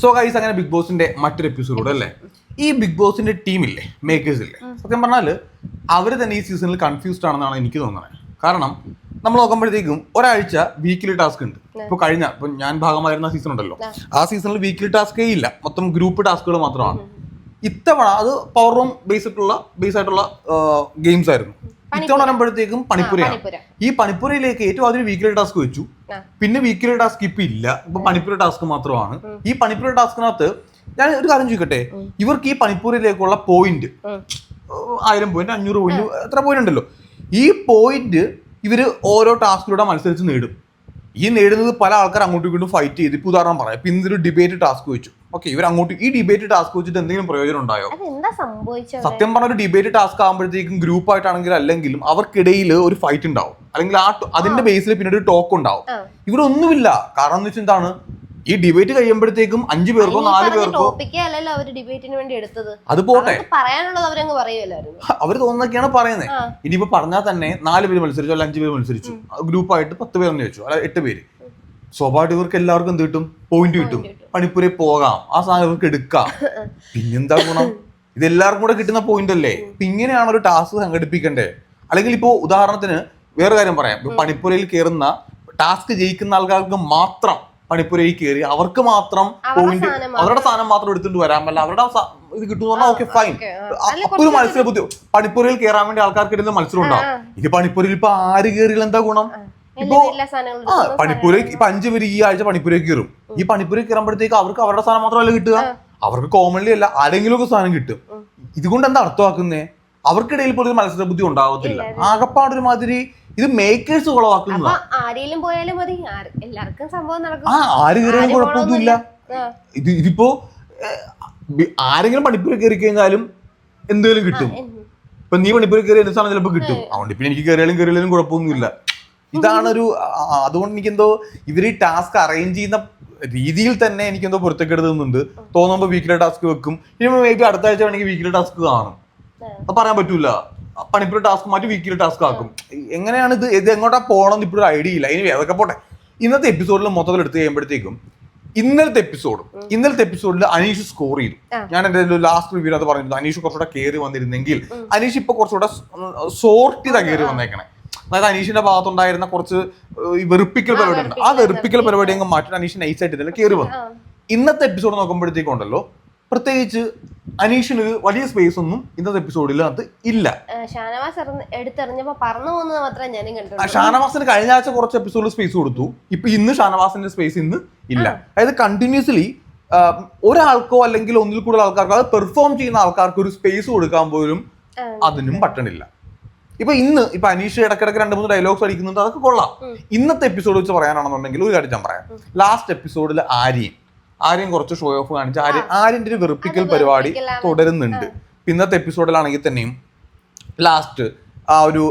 So guys അങ്ങനെ big ബോസിന്റെ മറ്റൊരു എപ്പിസോഡ് അല്ലേ? ഈ ബിഗ് ബോസിന്റെ ടീമില്ലേ മേക്കേഴ്സ് ഇല്ലേ? സത്യം പറഞ്ഞാൽ അവർ തന്നെ ഈ സീസണിൽ കൺഫ്യൂസ്ഡ് ആണെന്നാണ് എനിക്ക് തോന്നുന്നത് കാരണം നമ്മൾ നോക്കുമ്പോഴത്തേക്കും ഒരാഴ്ച വീക്കിലി ടാസ്ക് ഉണ്ട്. ഇപ്പൊ കഴിഞ്ഞ ഇപ്പൊ ഞാൻ ഭാഗമായിരുന്ന സീസൺ ഉണ്ടല്ലോ. ആ. സീസണിൽ വീക്കിലി ടാസ്കേ ഇല്ല. മൊത്തം ഗ്രൂപ്പ് ടാസ്കുകൾ മാത്രമാണ്. ഇത്തവണ അത് പവർ റൂം ബേസ്ഡ് ആയിട്ടുള്ള ബേസ് ആയിട്ടുള്ള ഗെയിംസ് ആയിരുന്നു. ഇത്തവണ വരുമ്പോഴത്തേക്കും പണിപ്പുരയാണ് ഈ പണിപ്പുരയിലേക്ക് ഏറ്റവും ആദ്യം വീക്കിലി ടാസ്ക് വെച്ചു. പിന്നെ വീക്കിലി ടാസ്ക് ഇപ്പൊ ഇല്ല. ഇപ്പൊ പണിപ്പുര ടാസ്ക് മാത്രമാണ്. ഈ പണിപ്പുര ടാസ്കിനകത്ത് ഞാൻ ഒരു കാര്യം ചോദിക്കട്ടെ? ഇവർക്ക് ഈ പണിപ്പുരയിലേക്കുള്ള പോയിന്റ്. ആയിരം പോയിന്റ് അഞ്ഞൂറ് പോയിന്റ് എത്ര പോയിന്റ് ഉണ്ടല്ലോ? ഈ പോയിന്റ് ഇവർ ഓരോ ടാസ്കിലൂടെ മത്സരിച്ച് നേടും. ഈ നേടുന്നത് പല ആൾക്കാർ അങ്ങോട്ടും ഇങ്ങോട്ടും ഫൈറ്റ് ചെയ്ത് ഇപ്പൊ ഉദാഹരണം പറയാം. ഇപ്പൊ ഇന്നൊരു ഡിബേറ്റ് ടാസ്ക് വെച്ചു. ഓക്കെ ഇവർ അങ്ങോട്ട് ഈ ഡിബേറ്റ് ടാസ്ക് വെച്ചിട്ട് എന്തെങ്കിലും പ്രയോജനം ഉണ്ടായോ? അതെന്താ സംഭവിച്ചത്? സത്യം പറഞ്ഞ ഒരു ഡിബേറ്റ് ടാസ്ക് ആകുമ്പോഴത്തേക്കും ഗ്രൂപ്പ് ആയിട്ടാണെങ്കിൽ അല്ലെങ്കിലും അവർക്കിടയിൽ ഒരു ഫൈറ്റ് ഉണ്ടാവും. അല്ലെങ്കിൽ ആ അതിന്റെ ബേസിൽ പിന്നെ ഒരു ടോക്ക് ഉണ്ടാവും. ഇവിടെ ഒന്നുമില്ല. കാരണം എന്ന് വെച്ചാൽ എന്താണ്? ഈ ഡിബേറ്റ് കഴിയുമ്പോഴത്തേക്കും അഞ്ചു പേർക്കോ നാല് പേർക്കോ അല്ലല്ലോ അവർ ഡിബേറ്റിന് വേണ്ടി എടുത്തത്. അത് പോട്ടെ. പറയാനുള്ളത് അവരങ്ങ് പറയുമല്ലായിരുന്നു അവർ തോന്നുന്നൊക്കെയാണ് പറയുന്നത്. ഇനിയിപ്പോ പറഞ്ഞാൽ തന്നെ നാല് പേര് മത്സരിച്ചു അല്ല അഞ്ചു പേര് മത്സരിച്ചു. ഗ്രൂപ്പായിട്ട് പത്ത് പേരെന്ന് വെച്ചു അല്ല എട്ട് പേര്. സ്വാഭാവിക ഇവർക്ക് എല്ലാവർക്കും എന്ത് കിട്ടും? പോയിന്റ് കിട്ടും. പണിപ്പുരയിൽ പോകാം. ആ സാധനം എടുക്കാം. പിന്നെന്താ ഗുണം? ഇതെല്ലാവർക്കും കൂടെ കിട്ടുന്ന പോയിന്റ് അല്ലേ? ഇങ്ങനെയാണ് ഒരു ടാസ്ക് സംഘടിപ്പിക്കണ്ടേ? അല്ലെങ്കിൽ ഇപ്പോ ഉദാഹരണത്തിന് വേറെ കാര്യം പറയാം. പണിപ്പുരയിൽ കയറുന്ന ടാസ്ക് ജയിക്കുന്ന ആൾക്കാർക്ക് മാത്രം പണിപ്പുരയിൽ കയറി അവർക്ക് മാത്രം പോയിന്റ് അവരുടെ സാധനം മാത്രം എടുത്തുകൊണ്ട് വരാൻ പറ്റില്ല അവരുടെ ഇത് കിട്ടുന്ന പറഞ്ഞാൽ ഓക്കെ ഫൈൻ അപ്പൊ ഒരു മത്സര ബുദ്ധി പണിപ്പുരയിൽ കയറാൻ വേണ്ടി ആൾക്കാർക്കിടയിൽ മത്സരം ഉണ്ടാവും ഇത് പണിപ്പുരയിൽ ഇപ്പൊ ആര് കയറിയാൽ എന്താ ഗുണം? ഇപ്പോ ആ പണിപ്പൂരേക്ക് ഇപ്പൊ അഞ്ചു പേര് ഈ ആഴ്ച പണിപ്പൂരേക്ക് കയറും. ഈ പണിപ്പൂരേക്ക് കയറുമ്പോഴത്തേക്ക് അവർക്ക് അവരുടെ സാധനം മാത്രമല്ല കിട്ടുക? അവർക്ക് കോമൺലി അല്ല ആരെങ്കിലും ഒക്കെ സാധനം കിട്ടും. ഇതുകൊണ്ട് എന്താ അർത്ഥമാക്കുന്നേ? അവർക്കിടയിൽ പോലും മത്സര ബുദ്ധി ഉണ്ടാവത്തില്ല. ആകപ്പാടൊരു മാതിരി ഇത് മേക്കേഴ്സ് കുളവാക്കുന്നതാ ആരെങ്കിലും പോയാലും മതി. എല്ലാവർക്കും സംഭവം നടക്കും. ആ ആര് കയറിയാലും കുഴപ്പമൊന്നുമില്ല. ഇത് ഇതിപ്പോ ആരെങ്കിലും പണിപ്പൂരിൽ കയറി കഴിഞ്ഞാലും എന്തെങ്കിലും കിട്ടും. ഇപ്പൊ നീ പണിപ്പൂരിൽ കയറി എന്ത് സാധനം ചിലപ്പോൾ കിട്ടും. അതുകൊണ്ട് പിന്നെ എനിക്ക് കയറിയാലും കയറിയാലും കുഴപ്പമൊന്നുമില്ല. ഇതാണ് ഒരു അതുകൊണ്ട് എനിക്കെന്തോ ഇവർ ഈ ടാസ്ക് അറേഞ്ച് ചെയ്യുന്ന രീതിയിൽ തന്നെ എനിക്കെന്തോ പൊരുത്തക്കെടുത്ത് തോന്നുന്നുണ്ട് തോന്നുമ്പോൾ വീക്കിലെ ടാസ്ക് വെക്കും. ഇനി മേ ബി അടുത്ത ആഴ്ച വേണമെങ്കിൽ വീക്കിലെ ടാസ്ക് കാണും. അത് പറയാൻ പറ്റൂല. പണിപ്പുര ടാസ്ക് മാറ്റി വീക്കിലെ ടാസ്ക് ആക്കും. എങ്ങനെയാണ് ഇത് ഇത് എങ്ങോട്ടാ പോകണം ഇപ്പോഴും ഐഡിയ ഇല്ല. ഇനി അതൊക്കെ പോട്ടെ. ഇന്നത്തെ എപ്പിസോഡിൽ മൊത്തത്തിൽ എടുത്ത് കഴിയുമ്പോഴത്തേക്കും ഇന്നലത്തെ എപ്പിസോഡ് ഇന്നലത്തെ എപ്പിസോഡിൽ അനീഷ് സ്കോർ ചെയ്തു. ഞാൻ എന്റെ ലാസ്റ്റ് റിവ്യൂ അത് പറഞ്ഞിരുന്നു. അനീഷ് കുറച്ചുകൂടെ കയറി വന്നിരുന്നെങ്കിൽ അനീഷ് ഇപ്പൊ കുറച്ചുകൂടെ സോർട്ട് ചെയ്താ കയറി വന്നേക്കണേ. അതായത് അനീഷിന്റെ ഭാഗത്തുണ്ടായിരുന്ന കുറച്ച് ഈ വെറുപ്പിക്കൽ പരിപാടി ഉണ്ട്. ആ വെറുപ്പിക്കൽ പരിപാടി. അങ്ങ് മാറ്റി അനീഷ് നൈസായിട്ട് ഇതിൽ കയറി വന്നു. ഇന്നത്തെ എപ്പിസോഡ് നോക്കുമ്പോഴത്തേക്കും ഉണ്ടല്ലോ പ്രത്യേകിച്ച് അനീഷിന് വലിയ സ്പേസ് ഒന്നും ഇന്നത്തെ എപ്പിസോഡിൽ അത് ഇല്ല ഷാനവാസ് എടുത്തെറിഞ്ഞപ്പോ പോകുന്നത് മാത്രമേ ഞാനും ഷാനവാസിന് കഴിഞ്ഞ ആഴ്ച കുറച്ച് എപ്പിസോഡിൽ സ്പേസ് കൊടുത്തു. ഇപ്പൊ ഇന്ന് ഷാനവാസിന്റെ സ്പേസ് ഇന്ന് ഇല്ല. അതായത് കണ്ടിന്യൂസ്ലി ഒരാൾക്കോ അല്ലെങ്കിൽ ഒന്നിൽ കൂടുതൽ ആൾക്കാർക്കോ അത് പെർഫോം ചെയ്യുന്ന ആൾക്കാർക്ക് ഒരു സ്പേസ് കൊടുക്കാൻ പോലും അതിനും പറ്റണില്ല. ഇപ്പൊ ഇന്ന് ഇപ്പൊ അനീഷ് ഇടക്കിടക്ക് രണ്ട് മൂന്ന് ഡയലോഗ്സ് അടിക്കുന്നുണ്ട് അതൊക്കെ കൊള്ളാം. ഇന്നത്തെ എപ്പിസോഡ് വെച്ച് പറയാനാണെന്നുണ്ടെങ്കിൽ ഒരു കാര്യം ഞാൻ പറയാം. ലാസ്റ്റ് എപ്പിസോഡിൽ ആര്യൻ ആര്യൻ കുറച്ച് ഷോ ഓഫ് കാണിച്ച് ആര്യൻ ആര്യന്റെ ഒരു വെറുപ്പിക്കൽ പരിപാടി. തുടരുന്നുണ്ട്. ഇന്നത്തെ എപ്പിസോഡിലാണെങ്കിൽ തന്നെയും ലാസ്റ്റ് ആ ഒരു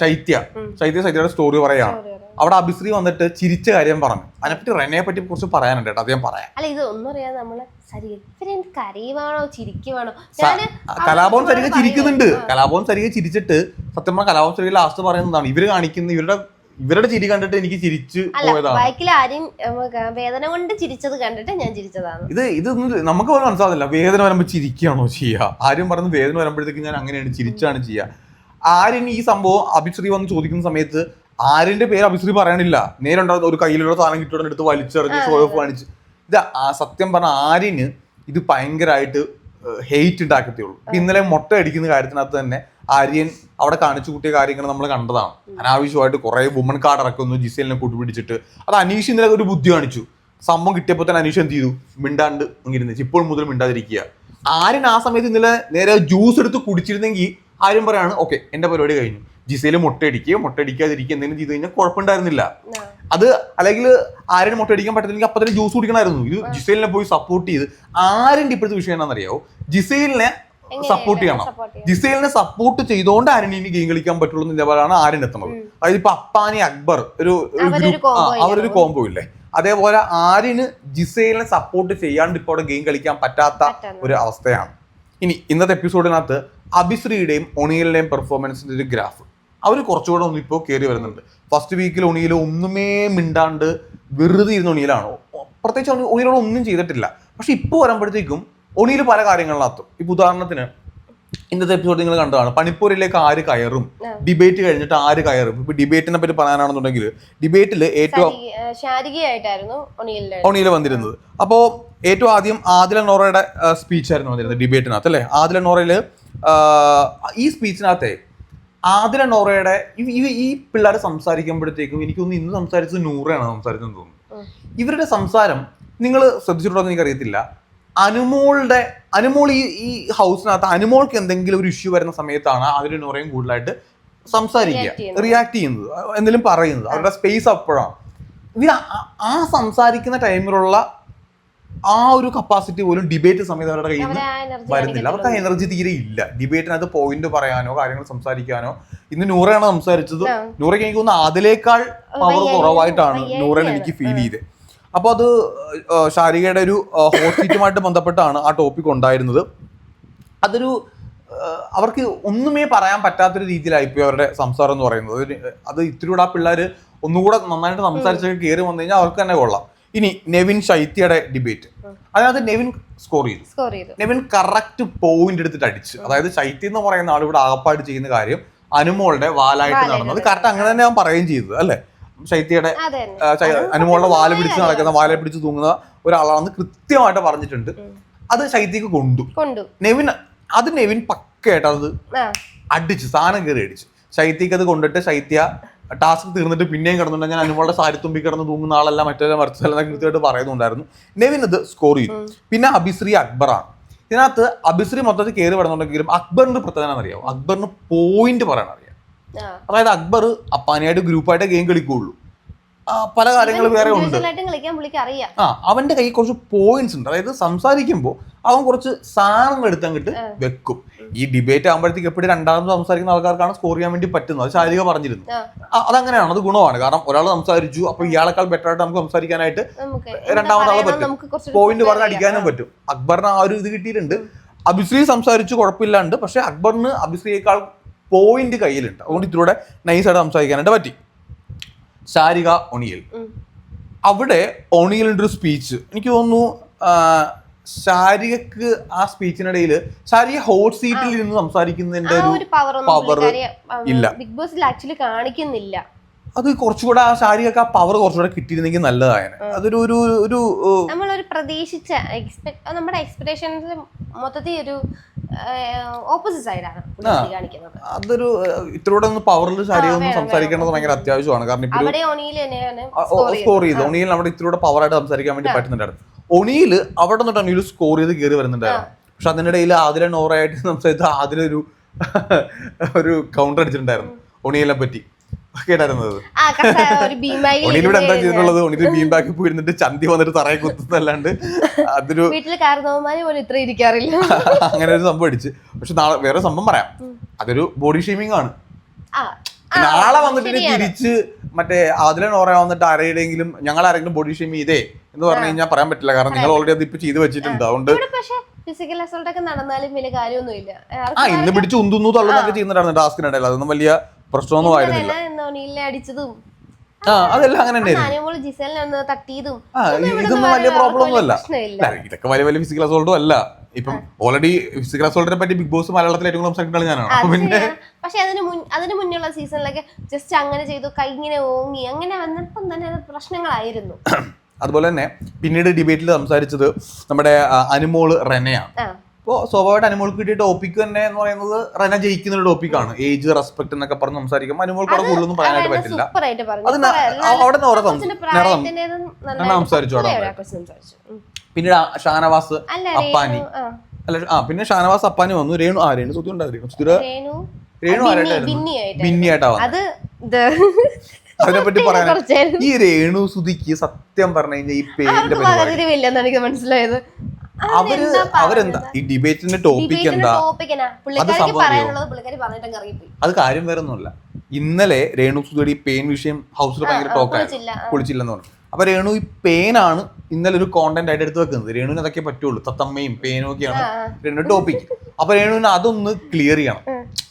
ശൈത്യ ശൈത്യ ശൈത്യയുടെ സ്റ്റോറി പറയാണ് അവിടെ അഭിശ്രീ വന്നിട്ട് ചിരിച്ച കാര്യം പറഞ്ഞു. അതിനെപ്പറ്റി റെനയെ പറ്റി കുറച്ച് പറയാനുണ്ട് കേട്ടോ അദ്ദേഹം പറയാം. അല്ല ഇത് ഒന്നും അറിയാതെ നമ്മൾ കരയുവാണോ ചിരിക്കുവാണോ? കലാഭവൻ സരിക ചിരിക്കുന്നുണ്ട്. കലാഭവൻ സരിക ചിരിച്ചിട്ട് സത്യം പറഞ്ഞ കലാഭവൻ സരിക ലാസ്റ്റ് പറയുന്നതാണ് ഇവർ കാണിക്കുന്ന ഇവരുടെ ഇവരുടെ ചിരി കണ്ടിട്ട് എനിക്ക് ചിരിച്ചു പോയതാണ്. ബൈക്കിൽ ആരും വേദന കൊണ്ട് ചിരിച്ചത് കണ്ടിട്ട് ഞാൻ ചിരിച്ചതാണ്. ഇത് ഇത് നമുക്ക് പോലും മനസ്സിലാവില്ല വേദന വരുമ്പോൾ ചിരിക്കുകയാണോ ചെയ്യാ? ആരും പറഞ്ഞു വേദന വരുമ്പോഴത്തേക്ക് ഞാൻ അങ്ങനെയാണ് ചിരിച്ചാണ് ചെയ്യുക ആരും ഈ സംഭവം അഭിശ്രീ വന്ന് ചോദിക്കുന്ന സമയത്ത് ആര്യന്റെ പേര് അഭിശ്രീ പറയണില്ല. നേരുണ്ടാകുന്ന ഒരു കയ്യിലുള്ള സാധനം കിട്ടുന്ന എടുത്ത് വലിച്ചെറിഞ്ഞ് ഷോ ഓഫ് കാണിച്ച്. ഇത് ആ സത്യം പറഞ്ഞ ആര്യന് ഇത് ഭയങ്കരമായിട്ട് ഹെയ്റ്റ് ഉണ്ടാക്കത്തേയുള്ളൂ ഇന്നലെ മുട്ട അടിക്കുന്ന കാര്യത്തിനകത്ത് തന്നെ ആര്യൻ അവിടെ കാണിച്ചു കൂട്ടിയ കാര്യങ്ങൾ നമ്മൾ കണ്ടതാണ്. അനാവശ്യമായിട്ട് കുറെ വുമൺ കാർഡ് ഇറക്കുന്നു ജിസേലിനെ കൂട്ടുപിടിച്ചിട്ട്. അത് അനീഷ് ഇന്നലെ ഒരു ബുദ്ധി കാണിച്ചു. സംഭവം കിട്ടിയപ്പോൾ തന്നെ അനീഷ് എന്ത് ചെയ്തു? മിണ്ടാണ്ട് ഇങ്ങനെ ഇപ്പോൾ മുതൽ മിണ്ടാതിരിക്കുക. ആര്യൻ ആ സമയത്ത് ഇന്നലെ നേരെ ജ്യൂസ് എടുത്ത് കുടിച്ചിരുന്നെങ്കിൽ ആര്യൻ പറയാണ് ഓക്കെ എന്റെ പരിപാടി കഴിഞ്ഞു. ജിസയിൽ മുട്ടയടിക്കുക മുട്ടയടിക്കാതിരിക്കുക എന്തെങ്കിലും ചെയ്ത് കഴിഞ്ഞാൽ കുഴപ്പമുണ്ടായിരുന്നില്ല. അത് അല്ലെങ്കിൽ ആരും മുട്ടയടിക്കാൻ പറ്റത്തില്ലെങ്കിൽ അപ്പൊ തന്നെ ജ്യൂസ് കുടിക്കണമായിരുന്നു. ഇത് ജിസൈലിനെ പോയി സപ്പോർട്ട് ചെയ്ത് ആരും ഇപ്പോഴത്തെ വിഷയം എന്താണെന്നറിയാവോ? ജിസൈലിനെ സപ്പോർട്ട് ചെയ്യണം. ജിസൈലിനെ സപ്പോർട്ട് ചെയ്തുകൊണ്ട് ഇനി ഗെയിം കളിക്കാൻ പറ്റുള്ളൂ എന്ന് നിലപാടാണ് ആരൻ എത്തുന്നത്. അതായത് ഇപ്പൊ അപ്പാനി അക്ബർ ഒരു ഗ്രൂപ്പ് അവരൊരു കോംബോ ഇല്ലേ? അതേപോലെ ആര്യന് ജിസൈലിനെ സപ്പോർട്ട് ചെയ്യാണ്ട് ഇപ്പോൾ അവിടെ ഗെയിം കളിക്കാൻ പറ്റാത്ത ഒരു അവസ്ഥയാണ്. ഇനി ഇന്നത്തെ എപ്പിസോഡിനകത്ത് അഭിശ്രീയുടെയും ഒണിയലിന്റെയും പെർഫോമൻസിന്റെ ഒരു ഗ്രാഫ് അവർ കുറച്ചുകൂടെ ഒന്ന് ഇപ്പോൾ കയറി വരുന്നുണ്ട്. ഫസ്റ്റ് വീക്കിൽ ഉണിയിൽ ഒന്നുമേ മിണ്ടാണ്ട് വെറുതെ ഇരുന്ന ഉണിയിലാണോ? പ്രത്യേകിച്ച് ഒണിയിലോട് ഒന്നും ചെയ്തിട്ടില്ല. പക്ഷെ ഇപ്പോൾ വരുമ്പോഴത്തേക്കും ഒണിയിൽ പല കാര്യങ്ങളിലാത്തും ഇപ്പൊ ഉദാഹരണത്തിന് ഇന്നത്തെ എപ്പിസോഡ് നിങ്ങൾ കണ്ടതാണ്. പണിപ്പൂരിലേക്ക് ആര് കയറും? ഡിബേറ്റ് കഴിഞ്ഞിട്ട് ആര് കയറും? ഇപ്പൊ ഡിബേറ്റിനെ പറ്റി പറയാനാണെന്നുണ്ടെങ്കിൽ ഡിബേറ്റിൽ ഏറ്റവും ഒണിയിൽ വന്നിരുന്നത്. അപ്പോ ഏറ്റവും ആദ്യം ആദില നോറയുടെ സ്പീച്ച് ആയിരുന്നു വന്നിരുന്നത് ഡിബേറ്റിനകത്ത് അല്ലെ? ആദില നോറയിൽ ഈ സ്പീച്ചിനകത്തെ ആദില നോറയുടെ ഈ- പിള്ളേർ സംസാരിക്കുമ്പോഴത്തേക്കും എനിക്കൊന്ന് ഇന്ന് സംസാരിച്ചത് നൂറയാണ് സംസാരിച്ചെന്ന് തോന്നുന്നു. ഇവരുടെ സംസാരം നിങ്ങൾ ശ്രദ്ധിച്ചിട്ടുണ്ടോ എന്ന് എനിക്കറിയത്തില്ല. അനുമോളുടെ അനുമോൾ ഈ ഈ ഹൗസിനകത്ത് അനുമോൾക്ക് എന്തെങ്കിലും ഒരു ഇഷ്യൂ വരുന്ന സമയത്താണ് ആദില നോറയും കൂടുതലായിട്ട് സംസാരിക്കുക. റിയാക്ട് ചെയ്യുന്നത്. എന്തെങ്കിലും പറയുന്നത്. അവരുടെ സ്പേസ് അപ്പോഴാണ്. ഇവർ ആ സംസാരിക്കുന്ന ടൈമിലുള്ള ആ ഒരു കപ്പാസിറ്റി പോലും ഡിബേറ്റ് സമയത്ത് അവരുടെ കയ്യിൽ നിന്ന് വരുന്നില്ല. അവർക്ക് ആ എനർജി തീരെ ഇല്ല. ഡിബേറ്റിനകത്ത് പോയിന്റ് പറയാനോ കാര്യങ്ങൾ സംസാരിക്കാനോ. ഇന്ന് നൂറയാണ് സംസാരിച്ചത് നൂറയ്ക്ക് എനിക്ക് തോന്നുന്നു അതിലേക്കാൾ പവർ കുറവായിട്ടാണ്. നൂറൻ എനിക്ക് ഫീൽ ചെയ്തത് അപ്പോൾ അത് ഷാരികയുടെ ശാരികയുടെ ഒരു സീറ്റുമായിട്ട് ബന്ധപ്പെട്ടാണ് ആ ടോപ്പിക് ഉണ്ടായിരുന്നത്. അതൊരു അവർക്ക് ഒന്നുമേ പറയാൻ പറ്റാത്തൊരു രീതിയിലായിപ്പോയി അവരുടെ സംസാരം എന്ന് പറയുന്നത്. അത് ഇത്തിരി കൂടെ ആ പിള്ളേർ ഒന്നുകൂടെ നന്നായിട്ട് സംസാരിച്ചൊക്കെ കയറി വന്നു കഴിഞ്ഞാൽ അവർക്ക് തന്നെ കൊള്ളാം. ഇനി നെവിൻ ശൈത്യയുടെ ഡിബേറ്റ് അതായത് നെവിൻ സ്കോർ ചെയ്തു. നെവിൻ കറക്റ്റ് പോയിന്റ് എടുത്തിട്ട് അടിച്ച്. അതായത് ശൈത്യം എന്ന് പറയുന്ന ആൾ ഇവിടെ ആകപ്പാട് ചെയ്യുന്ന കാര്യം അനുമോളുടെ വാലായിട്ട് നടന്നത്. കറക്റ്റ് അങ്ങനെ തന്നെ ഞാൻ പറയുകയും ചെയ്തത് അല്ലേ? ശൈത്യയുടെ അനുമോളുടെ വാല പിടിച്ച് നടക്കുന്ന വാല പിടിച്ച് തൂങ്ങുന്ന ഒരാളാണെന്ന് കൃത്യമായിട്ട് പറഞ്ഞിട്ടുണ്ട്. അത് ശൈത്യക്ക് കൊണ്ടു. നെവിൻ അത് നെവിൻ പക്കയായിട്ട് അത് അടിച്ച് സാധനം കയറി അടിച്ച്. ശൈത്യക്ക് അത് കൊണ്ടിട്ട് ശൈത്യ ടാസ്ക് തീർന്നിട്ട് പിന്നെയും കിടന്നുണ്ട് ഞാൻ അനുമോളുടെ സാരി തുമ്പി കിടന്ന് തൂങ്ങുന്ന ആളല്ല മറ്റേ മറിച്ചല്ല കൃത്യമായിട്ട് പറയുന്നുണ്ടായിരുന്നു. നെവിൻ അത് സ്കോർ ചെയ്തു. പിന്നെ അബിശ്രീ അക്ബറാണ്. ഇതിനകത്ത് അബിശ്രീ മൊത്തത്തിൽ കയറി വരുന്നുണ്ടെങ്കിലും അക്ബറിന്റെ പ്രത്യേകത അറിയാം അക്ബറിന് പോയിന്റ് പറയാൻ അറിയാം. അതായത് അക്ബർ അപ്പാനിയായിട്ട് ഗ്രൂപ്പായിട്ട് ഗെയിം കളിക്കുള്ളൂ ആ, പല കാര്യങ്ങൾ വേറെ ഉണ്ട്. ആ അവന്റെ കയ്യിൽ കുറച്ച് പോയിന്റ്സ് ഉണ്ട്. അതായത് സംസാരിക്കുമ്പോൾ അവൻ കുറച്ച് സാധനങ്ങൾ എടുത്തങ്ങിട്ട് വെക്കും. ഈ ഡിബേറ്റ് ആകുമ്പോഴത്തേക്ക് എപ്പോഴും രണ്ടാമത് സംസാരിക്കുന്ന ആൾക്കാർക്കാണ് സ്കോർ ചെയ്യാൻ വേണ്ടി പറ്റുന്നത്. അത് ശാരിക പറഞ്ഞിരുന്നു. അതങ്ങനെയാണ്. അത് ഗുണമാണ്. കാരണം ഒരാൾ സംസാരിച്ചു. അപ്പൊ ഇയാളെക്കാൾ ബെറ്റർ ആയിട്ട് നമുക്ക് സംസാരിക്കാനായിട്ട് രണ്ടാമത് ആളെ പറ്റും. പോയിന്റ് പറഞ്ഞ് അടിക്കാനും പറ്റും. അക്ബറിന് ആ ഒരു ഇത് കിട്ടിയിട്ടുണ്ട്. അഭിശ്രീ സംസാരിച്ചു കുഴപ്പമില്ലാണ്ട് പക്ഷെ അക്ബറിന് അഭിശ്രീയേക്കാൾ പോയിന്റ് കയ്യിലുണ്ട്. അതുകൊണ്ട് ഇതിലൂടെ നൈസായിട്ട് സംസാരിക്കാനായിട്ട് പറ്റി. ശാരിക ഒണിയൽ. അവിടെ ഒണിയലിന്റെ ഒരു സ്പീച്ച് എനിക്ക് തോന്നുന്നു ആ, ആ സ്പീച്ചിനിടയിൽ ശാരിക ഹോട്ട് സീറ്റിൽ ഇരുന്ന് സംസാരിക്കുന്നതിന്റെ ഒരു പവർ ഇല്ല. ബിഗ് ബോസിൽ ആക്ച്വലി കാണിക്കുന്നില്ല. അത് കുറച്ചുകൂടെ ആ ശാരിയൊക്കെ ആ പവർ കുറച്ചുകൂടെ കിട്ടിയിരുന്നെങ്കിൽ നല്ലതായിരുന്നു അതൊരു ഒരു ഒരു നമ്മളൊരു പ്രതീക്ഷിച്ച എക്സ്പെക്ട് നമ്മുടെ എക്സ്പെക്ടേഷൻസ് മൊത്തത്തിൽ ഒരു ഓപ്പോസിറ്റ് സൈഡാണ് അതൊരു ഏഹ്, ഇത്രയൂടെ ഒന്ന് പവറിൽ ശാരിക ഒന്ന് സംസാരിക്കേണ്ടത് ഭയങ്കര അത്യാവശ്യമാണ്. കാരണം സ്കോർ ചെയ്ത്. ഒണിയിൽ അവിടെ ഇത്തിരി പവറായിട്ട് സംസാരിക്കാൻ വേണ്ടി പറ്റുന്നുണ്ടായിരുന്നു ഒണിയിൽ അവിടെ നിന്നിട്ട് ഒണിയിൽ സ്കോർ ചെയ്ത് കയറി വരുന്നുണ്ടായിരുന്നു പക്ഷെ അതിനിടയിൽ ആദില നോറായിട്ട് സംസാരിച്ച ആദില ഒരു ഒരു കൗണ്ടർ അടിച്ചിട്ടുണ്ടായിരുന്നു. ഒണിയിലെ പറ്റി. കേട്ടായിരുന്നത് ഒണിയിലൂടെ എന്താ ചെയ്തിട്ടുള്ളത്? ഒണിയിൽ ബീം ബാക്കി പോയിരുന്നിട്ട് ചന്തി വന്നിട്ട് തറയെ കുത്തുന്നല്ലാണ്ട് അതൊരു ഇരിക്കാറില്ല. അങ്ങനെ ഒരു സംഭവം അടിച്ച്. പക്ഷെ നാളെ വേറെ സംഭവം പറയാം. അതൊരു ബോഡി ഷേമിംഗ് ആണ്. നാളെ വന്നിട്ട്. തിരിച്ച് മറ്റേ അതിലെ നോറ വന്നിട്ട് ആരെയുടെയെങ്കിലും ഞങ്ങൾ ആരെങ്കിലും ബോഡി ഷെയിം ചെയ്തേ എന്ന് പറഞ്ഞു കഴിഞ്ഞാൽ പറയാൻ പറ്റില്ല. കാരണം നിങ്ങൾ ഓൾറെഡി അത് ഇപ്പൊ ചെയ്ത് വെച്ചിട്ടുണ്ട്. അതുകൊണ്ട് ഫിസിക്കൽ അസോൾട്ട് ഒക്കെ നടന്നാലും വലിയ കാര്യമൊന്നുമില്ല. ആ ഇന്ന് പിടിച്ച് ഉന്തുന്നു തള്ളുന്നൊക്കെ ചെയ്യുന്നുണ്ടായിരുന്നു ടാസ്കിനിടയിൽ അതൊന്നും വലിയ പ്രശ്നമൊന്നും ആയിരുന്നില്ല. അടിച്ചതും. അതെല്ലാം അങ്ങനെ തന്നെ അനുമോൾ ജിസലിനെ തട്ടിയതും. ആ ഇതൊന്നും വലിയ പ്രോബ്ലം ഒന്നും അല്ല, ഇതൊക്കെ വലിയ വലിയ ഫിസിക്കൽ അസോൾട്ടും അല്ല. ഇപ്പം ഓൾറെഡി ഫിസിക്കൽ അസോൾട്ടിനെ പറ്റി ബിഗ് ബോസ് മലയാളത്തിൽ ഏറ്റവും കൂടുതൽ സംസാരിക്കുന്ന ഞാനാണ് അപ്പൊ പിന്നെ. പക്ഷെ അതിന് മുൻ അതിന് മുന്നുള്ള സീസണിലൊക്കെ ജസ്റ്റ് അങ്ങനെ ചെയ്തു കൈ ഇങ്ങനെ ഓങ്ങി അങ്ങനെ വന്നപ്പം തന്നെ അത് പ്രശ്നങ്ങളായിരുന്നു. അതുപോലെ തന്നെ പിന്നീട് ഡിബേറ്റിൽ സംസാരിച്ചത് നമ്മുടെ അനുമോൾ റെനയാണ്. അപ്പോൾ സ്വാഭാവികമായിട്ട് അനുമോൾക്ക് കിട്ടിയ ടോപ്പിക് തന്നെ എന്ന് പറയുന്നത് റെന ജയിക്കുന്ന ഒരു ടോപ്പിക്കാണ് ഏജ് റെസ്പെക്ട് എന്നൊക്കെ പറഞ്ഞ് സംസാരിക്കും അനുമോൾക്ക് അവിടെ കൂടുതലൊന്നും പറയാനായിട്ട് പറ്റില്ല. അത് അവിടെ നിന്ന് സംസാരിച്ചു അവിടെ. പിന്നീട് ഷാനവാസ് അല്ല അപ്പാനി. രേണു ആ. അല്ല ആ പിന്നെ ഷാനവാസ് അപ്പാനി വന്നു. രേണു ആ രേണു സുധി ഉണ്ടായിരുന്നു. സുധിര രേണു. രേണു ബിന്നി- ആരായിട്ടായിരുന്നു ബിന്നിയായിട്ട് ബിന്നിയായിട്ടാ വന്നത്. അത് ഇത് അതിനെപ്പറ്റി പറയാൻ കുറച്ചായിരുന്നു. ഈ രേണു സുധിക്ക് സത്യം പറഞ്ഞു കഴിഞ്ഞാൽ ഈ പേരിന്റെ അവർക്ക് പരിപാടി പകതിരിവില്ലെന്ന് എനിക്ക് മനസ്സിലായത്. അവർ അവരെന്താ? ഈ ഡിബേറ്റിന്റെ ടോപ്പിക് എന്താ? ടോപ്പിക് എന്നാ? പുള്ളിക്കാരിക്ക് സംഭവം പറയാനുള്ളത് പുള്ളിക്കാരി പറഞ്ഞിട്ട് ഇറങ്ങിപ്പോയി. അത് കാര്യം വേറെ ഒന്നുമില്ല ഇന്നലെ രേണു സുധിയുടെ ഈ പെയിൻ വിഷയം ഹൗസിൽ ഭയങ്കര ആ, ടോക്കായിരുന്നു കുളിച്ചില്ല, ആ. കുളിച്ചില്ലെന്ന് പറഞ്ഞു. അപ്പൊ രേണു ഈ പെയിനാണ് ഇന്നലെ ഒരു കോണ്ടന്റ് ആയിട്ട് എടുത്ത് വെക്കുന്നത്. രേണുവിന് അതൊക്കെ പറ്റുള്ളൂ. തത്തമ്മയും പേനും ഒക്കെയാണ്. രേണു ടോപ്പിക് അപ്പൊ രേണുവിന് അതൊന്ന് ക്ലിയർ ചെയ്യണം.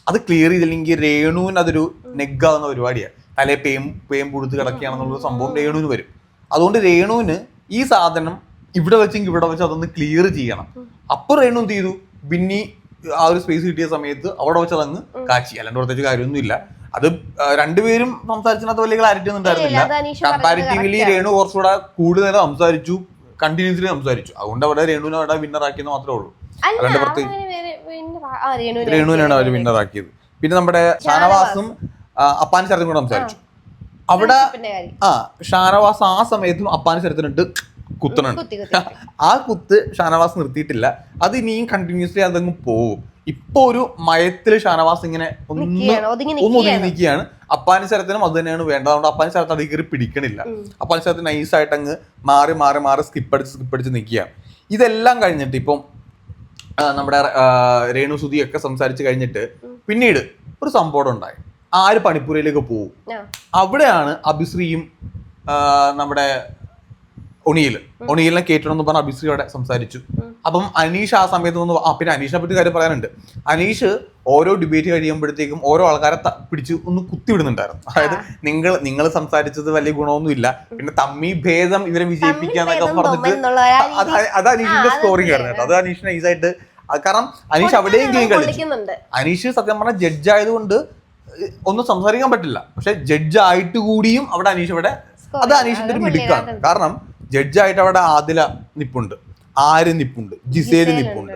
അത് ക്ലിയർ ചെയ്തില്ലെങ്കിൽ രേണുവിന് അതൊരു നെഗാവുന്ന പരിപാടിയാണ് തലേ പേം പേം പുഴുത്ത് കിടക്കുകയാണെന്നുള്ള സംഭവം രേണുവിന് വരും. അതുകൊണ്ട് രേണുവിന് ഈ സാധനം ഇവിടെ വെച്ചെങ്കിൽ ഇവിടെ വെച്ച് അതൊന്ന് ക്ലിയർ ചെയ്യണം. അപ്പൊ രേണു എന്ത് ചെയ്തു? ബിന്നി ആ ഒരു സ്പേസ് കിട്ടിയ സമയത്ത് അവിടെ വെച്ച് അതങ്ങ് കാച്ചി. അല്ലാണ്ട് പ്രത്യേകിച്ച് കാര്യമൊന്നുമില്ല. അത് രണ്ടുപേരും സംസാരിച്ചതിനകത്ത് വലിയ ക്ലാരിറ്റി ഒന്നും ഉണ്ടായിരുന്നില്ല. കമ്പാരിറ്റീവ്ലി രേണു കുറച്ചുകൂടെ കൂടുതൽ സംസാരിച്ചു കണ്ടിന്യൂസ്ലി സംസാരിച്ചു. അതുകൊണ്ട് അവിടെ രേണുവിനെ അവിടെ വിന്നർ ആക്കിയെന്ന് മാത്രമേ ഉള്ളൂ. അല്ലാണ്ട് പ്രത്യേകിച്ച് രേണുവിനാണ് അവർ വിന്നർ ആക്കിയത്. പിന്നെ നമ്മുടെ ഷാനവാസും അപ്പാൻ ശരത്തും കൂടെ സംസാരിച്ചു. അവിടെ ആ ഷാനവാസ് ആ സമയത്തും അപ്പാൻ ശരത്തിനിട്ട് കുത്തണുണ്ട് കുത്തി കുത്തി ആ കുത്ത് ഷാനവാസ് നിർത്തിയിട്ടില്ല. അത് ഇനിയും കണ്ടിന്യൂസ്ലി അതങ്ങ് പോകും. ഇപ്പൊ ഒരു മയത്തിൽ ഷാനവാസ് ഇങ്ങനെ ഒന്ന് ഒതുങ്ങി. നിൽക്കുകയാണ് അപ്പാനി ശരത്തിനും അത് തന്നെയാണ് വേണ്ടത്. അതുകൊണ്ട് അപ്പാനി ശരത്ത് അത് കയറി പിടിക്കണില്ല. അപ്പാനി ശരത്ത് നൈസായിട്ട് അങ്ങ് മാറി മാറി മാറി സ്കിപ്പ് അടിച്ച് സ്കിപ്പ് അടിച്ച് നിൽക്കുകയാണ് ഇതെല്ലാം കഴിഞ്ഞിട്ട് ഇപ്പം നമ്മുടെ രേണു സുധി ഒക്കെ സംസാരിച്ച് കഴിഞ്ഞിട്ട് പിന്നീട് ഒരു സംഭവം ഉണ്ടായി. ആര് പണിപ്പുരയിലേക്ക് പോകും അവിടെയാണ് അഭിശ്രീയും നമ്മുടെ ഒണിയിൽ ഒണിയിലിനെ കേട്ടണം എന്ന് പറഞ്ഞ അഭിശ്രീ അവിടെ സംസാരിച്ചു. അപ്പം അനീഷ് ആ സമയത്ത് നിന്ന് ആ പിന്നെ അനീഷിനെ പറ്റി കാര്യം പറയാനുണ്ട്. അനീഷ് ഓരോ ഡിബേറ്റ് കഴിയുമ്പോഴത്തേക്കും ഓരോ ആൾക്കാരെ പിടിച്ച് ഒന്ന് കുത്തിവിടുന്നുണ്ടായിരുന്നു. അതായത് നിങ്ങൾ നിങ്ങൾ സംസാരിച്ചത് വലിയ ഗുണമൊന്നും ഇല്ല പിന്നെ തമ്മി ഭേദം ഇവരെ വിജയിപ്പിക്കാന്നൊക്കെ പറഞ്ഞിട്ട് അത് അനീഷിന്റെ സ്കോറിംഗ് ആയിരുന്നു കേട്ടോ. അത് അനീഷിനെ ഈസായിട്ട് കാരണം അനീഷ് അവിടെയും ഗെയിം കളിക്കുന്നുണ്ട് അനീഷ് സത്യം പറഞ്ഞ ജഡ്ജ് ആയതുകൊണ്ട് ഒന്നും സംസാരിക്കാൻ പറ്റില്ല. പക്ഷെ ജഡ്ജ് ആയിട്ട് കൂടിയും അവിടെ അനീഷ് ഇവിടെ അത് അനീഷിന്റെ ഒരു മിടുക്കാണ്. കാരണം ജഡ്ജായിട്ട് അവിടെ ആദില നിപ്പുണ്ട് ആര് നിപ്പുണ്ട് ജിസേൽ നിപ്പുണ്ട്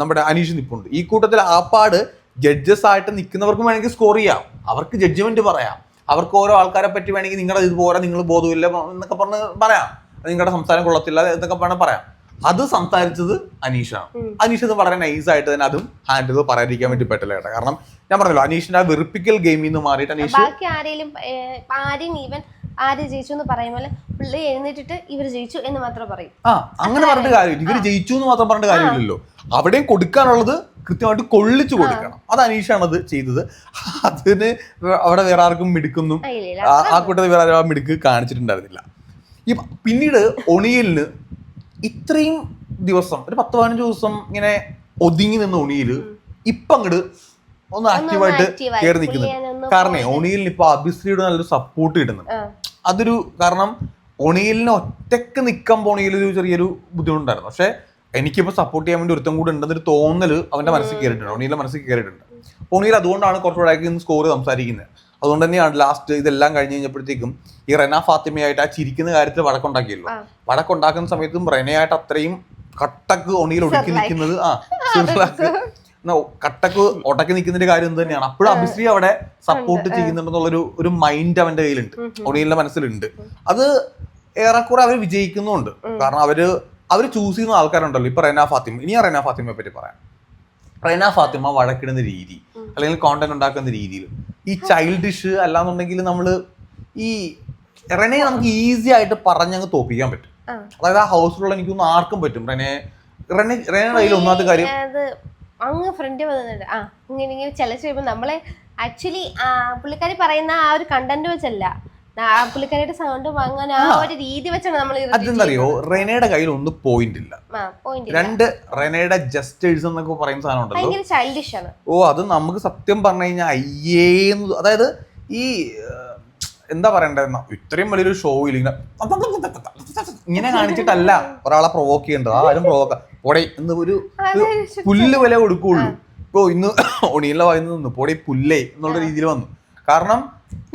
നമ്മുടെ അനീഷ് നിപ്പുണ്ട്. ഈ കൂട്ടത്തിൽ ആപ്പാട് ജഡ്ജസ് ആയിട്ട് നിൽക്കുന്നവർക്ക് വേണമെങ്കിൽ സ്കോർ ചെയ്യാം. അവർക്ക് ജഡ്ജ്മെന്റ് പറയാം. അവർക്ക് ഓരോ ആൾക്കാരെ പറ്റി വേണമെങ്കിൽ നിങ്ങളുടെ ഇതുപോലെ നിങ്ങൾ ബോധമില്ല എന്നൊക്കെ പറഞ്ഞ് പറയാം. നിങ്ങളുടെ സംസാരം കൊള്ളത്തില്ല എന്നൊക്കെ പറഞ്ഞ് പറയാം. അത് സംസാരിച്ചത് അനീഷാണ്. അനീഷ് ഇത് വളരെ നൈസായിട്ട് തന്നെ അതും ഹാൻഡിൽ പറയാതിരിക്കാൻ വേണ്ടി പറ്റില്ല കേട്ടോ. കാരണം ഞാൻ പറഞ്ഞല്ലോ അനീഷിന്റെ ആ വെറുപ്പിക്കൽ ഗെയിമിൽ നിന്ന് മാറിയിട്ട് അനീഷ് ബാക്കി ആരെങ്കിലും ആരെയും ഈവൻ ആര് ജയിച്ചു എന്ന് പറയുമ്പോൾ പുള്ളി എഴുന്നേറ്റിട്ട് ഇവർ ജയിച്ചു എന്ന് മാത്രം പറയും. ആ അങ്ങനെ പറഞ്ഞിട്ട് കാര്യമില്ല. ഇവർ ജയിച്ചു എന്ന് മാത്രം പറഞ്ഞിട്ട് കാര്യമില്ലല്ലോ. അവിടെയും കൊടുക്കാനുള്ളത് കൃത്യമായിട്ട് കൊള്ളിച്ചു കൊടുക്കണം. അത് അനീഷാണ് അത് ചെയ്തത്. അതിന് അവിടെ വേറെ ആർക്കും മിടുക്കൊന്നും ആ, കൂട്ടത്തിൽ വേറെ ആരും ആ മിടുക്ക് കാണിച്ചിട്ടുണ്ടായിരുന്നില്ല. ഈ പിന്നീട് ഒണിയലിന് ഇത്രയും ദിവസം ഒരു പത്ത് പതിനഞ്ച് ദിവസം ഇങ്ങനെ ഒതുങ്ങി നിന്ന ഒണിയിൽ ഇപ്പൊ അങ്ങോട്ട് ഒന്ന് ആക്റ്റീവായിട്ട് കയറി നിൽക്കുന്നു നിൽക്കുന്നുണ്ട്. കാരണം ഒണിയലിന് ഇപ്പൊ അഭിശ്രീയുടെ നല്ലൊരു സപ്പോർട്ട് കിട്ടുന്നുണ്ട്. അതൊരു കാരണം ഒണിയലിന് ഒറ്റയ്ക്ക് നിൽക്കാൻ ഒരു ചെറിയൊരു ബുദ്ധിമുട്ടുണ്ടായിരുന്നു. പക്ഷെ എനിക്കിപ്പോൾ സപ്പോർട്ട് ചെയ്യാൻ വേണ്ടി ഒരുത്തം കൂടെ ഉണ്ടെന്നൊരു തോന്നൽ അവന്റെ മനസ്സിൽ കയറിയിട്ടുണ്ട് ഒണിയിലെ മനസ്സിൽ കയറിയിട്ടുണ്ട് ഒണിയിൽ അതുകൊണ്ടാണ് കുറച്ചുകൂടെ സ്കോർ സംസാരിക്കുന്നത്. അതുകൊണ്ട് തന്നെയാണ് ലാസ്റ്റ് ഇതെല്ലാം കഴിഞ്ഞ് കഴിഞ്ഞപ്പോഴത്തേക്കും ഈ റെന ഫാത്തിമയായിട്ട് ആ ചിരിക്കുന്ന കാര്യത്തിൽ വഴക്കുണ്ടാക്കിയല്ലോ. വടക്കുണ്ടാക്കുന്ന വഴക്കുണ്ടാക്കുന്ന സമയത്തും റെനയായിട്ട് അത്രയും കട്ടക്ക് ഒണിയിൽ ഒടുക്കി നിൽക്കുന്നത് ആ കട്ടക്ക് ഒടക്കി നിൽക്കുന്നതിന്റെ കാര്യം തന്നെയാണ്? അപ്പോഴും അഭിശ്രീ അവിടെ സപ്പോർട്ട് ചെയ്യുന്നുണ്ടെന്നുള്ളൊരു ഒരു മൈൻഡ് അവന്റെ കയ്യിലുണ്ട്. ഒടിയലിന്റെ മനസ്സിലുണ്ട്. അത് ഏറെക്കുറെ അവർ വിജയിക്കുന്നുണ്ട് കാരണം അവർ അവർ ചൂസ് ചെയ്യുന്ന ആൾക്കാരുണ്ടല്ലോ. ഇപ്പൊ റെന ഫാത്തിമ ഇനി റെന ഫാത്തിമയെ പറ്റി പറയാം. റെന ഫാത്തിമ വഴക്കിടുന്ന രീതി അല്ലെങ്കിൽ കോണ്ടന്റ് ഉണ്ടാക്കുന്ന രീതിയിൽ. ഈ ചൈൽഡിഷ് അല്ലാന്നുണ്ടെങ്കിൽ നമ്മൾ ഈ റെനെ നമുക്ക് ഈസി ആയിട്ട് പറഞ്ഞങ്ങ് തോപ്പിക്കാൻ പറ്റും. അതായത് ആ ഹൗസിലുള്ള എനിക്കൊന്നും ആർക്കും പറ്റും. റെനെ റെനെ റെനയുടെ കയ്യിൽ ഒന്നാമത്തെ കാര്യം അങ്ങ് ഫ്രണ്ട് വന്നിട്ടുണ്ട്. ആ ഇങ്ങനെ ഇങ്ങനെ ചലച്ച് കഴിയുമ്പോൾ നമ്മളെ ആക്ച്വലി പുള്ളിക്കാരി പറയുന്ന ആ ഒരു കണ്ടന്റ് വെച്ചല്ല. പുള്ളിക്കാരിയുടെ സൗണ്ട് വാങ്ങാൻ ആ ഒരു രീതി വെച്ചാണ് നമ്മൾ അതെന്തറിയോ റെനയുടെ കയ്യിൽ ഒന്ന് പോയിന്റ് ഇല്ല രണ്ട് റെനയുടെ ജസ്റ്റേഴ്സ് എന്നൊക്കെ പറയുന്ന സാധനം ഉണ്ടല്ലോ ഭയങ്കര ചൈൽഡിഷ് ആണ്. ഓ അത് നമുക്ക് സത്യം പറഞ്ഞു കഴിഞ്ഞാൽ അയ്യേന്ന് അതായത് ഈ എന്താ പറയണ്ടെന്ന ഇത്രയും വലിയൊരു ഷോയിൽ ഇങ്ങനെ ഇങ്ങനെ കാണിച്ചിട്ടല്ല. ഒരാളെ പ്രൊവോക്ക് ചെയ്യേണ്ടത് ആരും പ്രൊവോക്ക പോടെ എന്ന് ഒരു പുല്ല് വില കൊടുക്കുള്ളൂ. ഇപ്പൊ ഇന്ന് ഒണിയുള്ള വായിന്ന് നിന്നു പോടെ പുല്ലേ എന്നുള്ള രീതിയിൽ വന്നു. കാരണം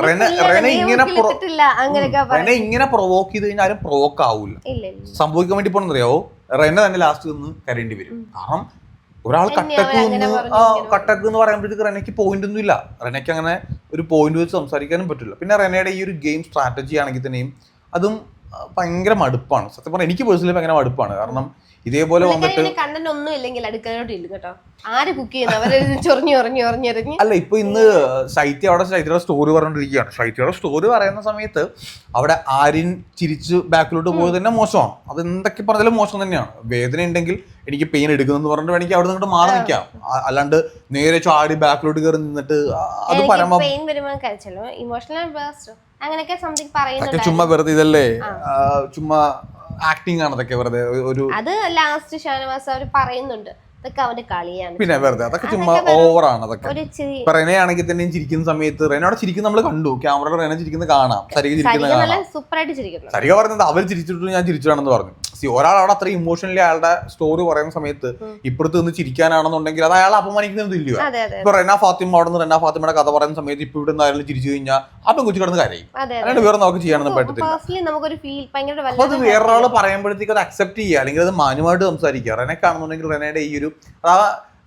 റെന റെന ഇങ്ങനെ റെന പ്രൊവോക്ക് ചെയ്ത് കഴിഞ്ഞാൽ ആരും പ്രൊവോക്ക് ആവൂല. ഇല്ല ഇല്ല. സംഭവിക്കാൻ വേണ്ടി പോണെന്നറിയാവോ റെന തന്നെ ലാസ്റ്റ് നിന്ന് കരയേണ്ടി വരും. കാരണം ഒരാൾ കട്ടക്ക് നിന്ന് ആ കട്ടക്ക് എന്ന് പറയുമ്പോഴത്തേക്ക് റെനയ്ക്ക് പോയിന്റ് ഒന്നും ഇല്ല. റെനയ്ക്ക് അങ്ങനെ ഒരു പോയിന്റ് വെച്ച് സംസാരിക്കാനും പറ്റില്ല. പിന്നെ റെനയുടെ ഈ ഒരു ഗെയിം സ്ട്രാറ്റജി ആണെങ്കിൽ തന്നെയും അതും ഭയങ്കര മടുപ്പാണ്. സത്യം പറഞ്ഞാൽ എനിക്ക് പേഴ്സണലി ഭയങ്കര മടുപ്പാണ്. കാരണം ഇതേപോലെ വന്നിട്ട് കണ്ടന്റ് ഒന്നും ഇല്ലെങ്കിൽ അടുക്കളയോട്ട് ഇല്ല കേട്ടോ. ആര് കുക്ക് ചെയ്യുന്നു? അവർ ചൊറിഞ്ഞു ചൊറിഞ്ഞു ചൊറിഞ്ഞെറിഞ്ഞ് അല്ല ഇപ്പൊ ഇന്ന് ശൈത്യ അവിടെ ശൈത്യയുടെ സ്റ്റോറി പറഞ്ഞോണ്ടിരിക്കുകയാണ്. ശൈത്യയുടെ സ്റ്റോറി പറയുന്ന സമയത്ത് അവിടെ ആര്യൻ ചിരിച്ച് ബാക്കിലോട്ട് പോയത് തന്നെ മോശമാണ്. അത് എന്തൊക്കെ പറഞ്ഞാലും മോശം തന്നെയാണ്. വേദന ഉണ്ടെങ്കിൽ എനിക്ക് പെയിൻ എടുക്കുന്നെന്ന് പറഞ്ഞിട്ട് വേണമെങ്കിൽ അവിടെ നിന്നിട്ട് മാറി നിൽക്കാം. അല്ലാണ്ട് നേരെ ചാടി ബാക്കിലോട്ട് കയറി നിന്നിട്ട് അത് പരമ പെയിൻ വരുമ്പോൾ കഴിച്ചല്ലോ. ഇമോഷണൽ അങ്ങനെയൊക്കെ സംതിങ് പറയുന്നുണ്ട് ചുമ്മാ വെറുതെ ഇതല്ലേ? ചുമ്മാ ആക്ടിങ് ആണ് അതൊക്കെ വെറുതെ ഒരു അത് ലാസ്റ്റ് ഷാനവാസ് അവർ പറയുന്നുണ്ട്. ഇതൊക്കെ അവന്റെ കളിയാണ്. പിന്നെ വെറുതെ അതൊക്കെ ചുമ്മാ ഓവർ ആണ് ഓവറാണ് അതൊക്കെ. റെനയാണെങ്കിൽ തന്നെ ചിരിക്കുന്ന സമയത്ത് റെനോടെ ചിരിക്കുന്ന നമ്മൾ കണ്ടു. ക്യാമറയുടെ റെന ചിരിക്കുന്നത് കാണാം. സരിക ചിരിക്കുന്നത് ചിരിക്കുന്നു സരിക പറഞ്ഞത് അവർ ചിരിച്ചിട്ട് ഞാൻ ചിരിച്ചാണെന്ന് പറഞ്ഞു സി ഒരാൾ അവിടെ അത്ര ഇമോഷണലി അയാളുടെ സ്റ്റോറി പറയുന്ന സമയത്ത് ഇപ്പുറത്ത് നിന്ന് ചിരിക്കാനാണെന്നുണ്ടെങ്കിൽ അത് അയാൾ അപമാനിക്കുന്നത് ഇല്ലയോ ഇപ്പൊ റെന ഫാത്തിമ അവിടെ നിന്ന് റെന ഫാത്തിമയുടെ കഥ പറയുന്ന സമയത്ത് ഇപ്പൊ ഇവിടെ നിന്ന് ആരെങ്കിലും ചിരിച്ചു കഴിഞ്ഞാൽ അപ്പം കൊച്ചു കിടന്ന് കരയും. അതെ അല്ലാണ്ട് വേറെ നമുക്ക് ചെയ്യാനൊന്നും പറ്റത്തില്ല. അത് വേറൊരാൾ പറയുമ്പോഴത്തേക്ക് അത് അക്സെപ്റ്റ് ചെയ്യുക. അല്ലെങ്കിൽ അത് മാന്യമായിട്ട് സംസാരിക്കുക. റെനെ കാണുന്നുണ്ടെങ്കിൽ റെനയുടെ ഈ ഒരു ആ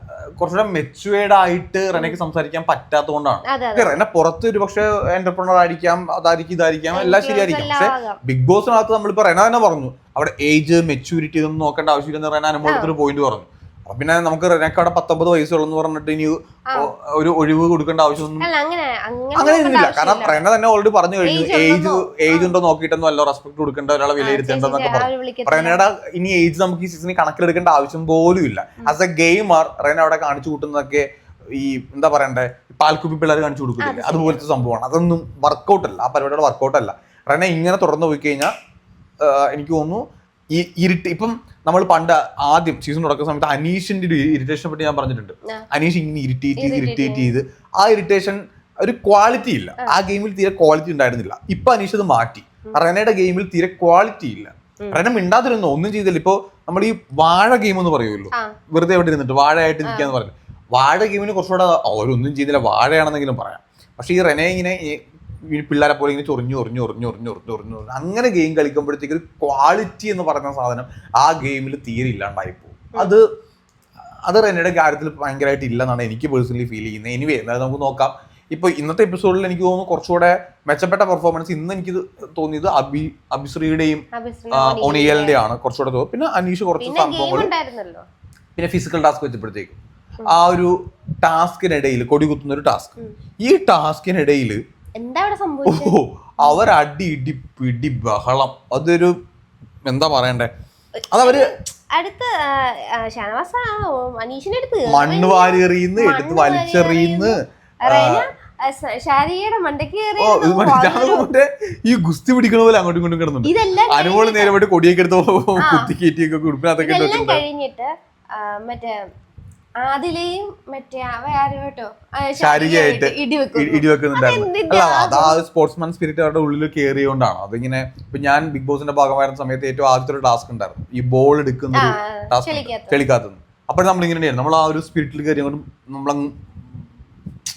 ആ, കുറച്ചുകൂടെ മെച്ചുവേർഡ് ആയിട്ട് റെനയ്ക്ക് സംസാരിക്കാൻ പറ്റാത്തതുകൊണ്ടാണ്. അതെ അതെ. റെന പുറത്ത് ഒരു പക്ഷേ എന്റർപ്രണർ ആയിരിക്കാം അതായിരിക്കും ഇതായിരിക്കാം എല്ലാം ശരിയായിരിക്കും. പക്ഷെ. ബിഗ് ബോസിനകത്ത് നമ്മളിപ്പോ റെന തന്നെ പറഞ്ഞു. അവിടെ ഏജ് മെച്ചൂരിറ്റി ഇതൊന്നും നോക്കേണ്ട ആവശ്യമില്ലെന്ന് റെന അനുഭവത്തിൽ പോയിന്റ് പറഞ്ഞു. അപ്പൊ പിന്നെ നമുക്ക് റെനക്ക് അവിടെ പത്തൊമ്പത് വയസ്സുള്ളെന്ന് പറഞ്ഞിട്ട് ഇനി ഒരു ഒഴിവ് കൊടുക്കേണ്ട ആവശ്യമൊന്നും അങ്ങനെ ഇല്ല കാരണം. റെന തന്നെ ഓൾറെഡി പറഞ്ഞു കഴിഞ്ഞു. ഏജ് ഏജ് ഉണ്ടോ നോക്കിയിട്ടൊന്നും അല്ല. റെസ്പെക്ട് കൊടുക്കേണ്ട ഒരാളെ വിലയിരുത്തേണ്ടെന്നൊക്കെ പറഞ്ഞു. റെനയുടെ ഇനി ഏജ് നമുക്ക് ഈ സീസണിൽ കണക്കിലെടുക്കേണ്ട ആവശ്യം പോലും ഇല്ല. ആസ് എ ഗെയിമർ റെന അവിടെ കാണിച്ചു കൂട്ടുന്നതൊക്കെ ഈ എന്താ പറയണ്ടേ പാൽക്കുപ്പി പിള്ളേർ കാണിച്ചു കൊടുക്കുന്നില്ല അതുപോലത്തെ സംഭവമാണ്. അതൊന്നും വർക്കൗട്ട് അല്ല. ആ പരിപാടിയുടെ അല്ല. റെന ഇങ്ങനെ തുടർന്ന് പോയി കഴിഞ്ഞാൽ എനിക്ക് തോന്നുന്നു ഈ ഇരുട്ട്. ഇപ്പം നമ്മൾ പണ്ട് ആദ്യം സീസൺ തുടക്കുന്ന സമയത്ത് അനീഷിന്റെ ഒരു ഇറിറ്റേഷനെ പറ്റി ഞാൻ പറഞ്ഞിട്ടുണ്ട്. അനീഷ് ഇങ്ങനെ ഇറിറ്റേറ്റ് ചെയ്ത് ഇറിറ്റേറ്റ് ചെയ്ത്. ആ ഇറിറ്റേഷൻ ഒരു ക്വാളിറ്റി ഇല്ല. ആ. ഗെയിമിൽ തീരെ ക്വാളിറ്റി ഉണ്ടായിരുന്നില്ല. ഇപ്പൊ അനീഷ് അത് മാറ്റി. റെനയുടെ ഗെയിമിൽ തീരെ ക്വാളിറ്റി ഇല്ല. റെന മിണ്ടാതിരുന്നു? ഒന്നും ചെയ്തില്ല. ഇപ്പോ നമ്മൾ ഈ വാഴ ഗെയിം എന്ന് പറയുമല്ലോ. വെറുതെ എവിടെ ഇരുന്നിട്ട് വാഴയായിട്ട് നിൽക്കാന്ന് പറഞ്ഞു. വാഴ ഗെയിമിന് കുറച്ചുകൂടെ അവരൊന്നും ചെയ്തില്ല. വാഴയാണെന്നെങ്കിലും പറയാം. പക്ഷെ ഈ റെനെ ഇങ്ങനെ പിള്ളേരെ പോലെ ഇങ്ങനെ ചൊറിഞ്ഞു ചൊറിഞ്ഞു ചൊറിഞ്ഞു ചൊറിഞ്ഞു ചൊറിഞ്ഞു ചൊറിഞ്ഞു ചൊറിഞ്ഞു. അങ്ങനെ ഗെയിം കളിക്കുമ്പോഴത്തേക്ക് ഒരു ക്വാളിറ്റി എന്ന് പറയുന്ന സാധനം ആ ഗെയിമിൽ തീരെ ഇല്ലാണ്ടായി പോകും. അത് അത് റെനയുടെ കാര്യത്തിൽ ഭയങ്കരമായിട്ട് ഇല്ലെന്നാണ് എനിക്ക് പേഴ്സണലി ഫീൽ ചെയ്യുന്നത്. എനിവേ എന്നാലും നമുക്ക് നോക്കാം. ഇപ്പൊ ഇന്നത്തെ എപ്പിസോഡിൽ എനിക്ക് തോന്നുന്നു കുറച്ചുകൂടെ മെച്ചപ്പെട്ട പെർഫോമൻസ് ഇന്ന് എനിക്ക് തോന്നിയത് അബി അബിശ്രീയുടെയും ഒണിയലിന്റെ ആണ്. കുറച്ചുകൂടെ തോന്നുന്നത് പിന്നെ അനീഷ് കുറച്ച് സംഭവങ്ങൾ പിന്നെ ഫിസിക്കൽ ടാസ്ക് വെച്ചപ്പോഴത്തേക്കും. ആ ഒരു ടാസ്കിനിടയിൽ കൊടി കുത്തുന്ന ഒരു ടാസ്ക് ഈ ടാസ്കിനിടയിൽ എന്താ ഇവിടെ സംഭവിച്ചത് അവർ അടി ഇടി പിടി ബഹളം. അതൊരു എന്താ പറയണ്ടേ? അതവര് അടുത്ത് ഷാനവാസ അനീഷിന്റെ അടുത്ത് മണ്ണ് വാരി എറിയുന്ന് എടുത്ത് വലിച്ചെറിയുന്ന്. ഷാരികയുടെ മണ്ടയ്ക്ക് ഈ ഗുസ്തി പിടിക്കണ പോലെ അങ്ങോട്ടും ഇങ്ങോട്ടും കിടന്നു അനുമോൾ നേരെ പോയിട്ട് കൊടിയൊക്കെ എടുത്ത് കുത്തി കയറ്റിയൊക്കെ ഇതെല്ലാം കഴിഞ്ഞിട്ട് മറ്റേ ആദിലെയും മറ്റേ ആരോ കേട്ടോ? ശാരീരികമായിട്ട് ഇടി വെക്കും ഇടി വെക്കുന്നുണ്ടായിരുന്നു. അതെന്തിന്റെ അല്ല അത് ആ സ്പോർട്സ്മാൻ സ്പിരിറ്റ് അവരുടെ ഉള്ളിൽ കയറിയോണ്ടാണ് അതിങ്ങനെ ഇപ്പൊ ഞാൻ ബിഗ് ബോസിന്റെ ഭാഗമായിരുന്ന സമയത്ത് ഏറ്റവും ആദ്യത്തെ ഒരു ടാസ്ക് ഉണ്ടായിരുന്നു. ഈ ബോൾ എടുക്കുന്ന ഒരു ടാസ്ക് ചെളിക്കകത്ത്. അപ്പോൾ നമ്മൾ ഇങ്ങനെ നമ്മൾ ആ ഒരു സ്പിരിറ്റിൽ കയറി അങ്ങോട്ട് നമ്മൾ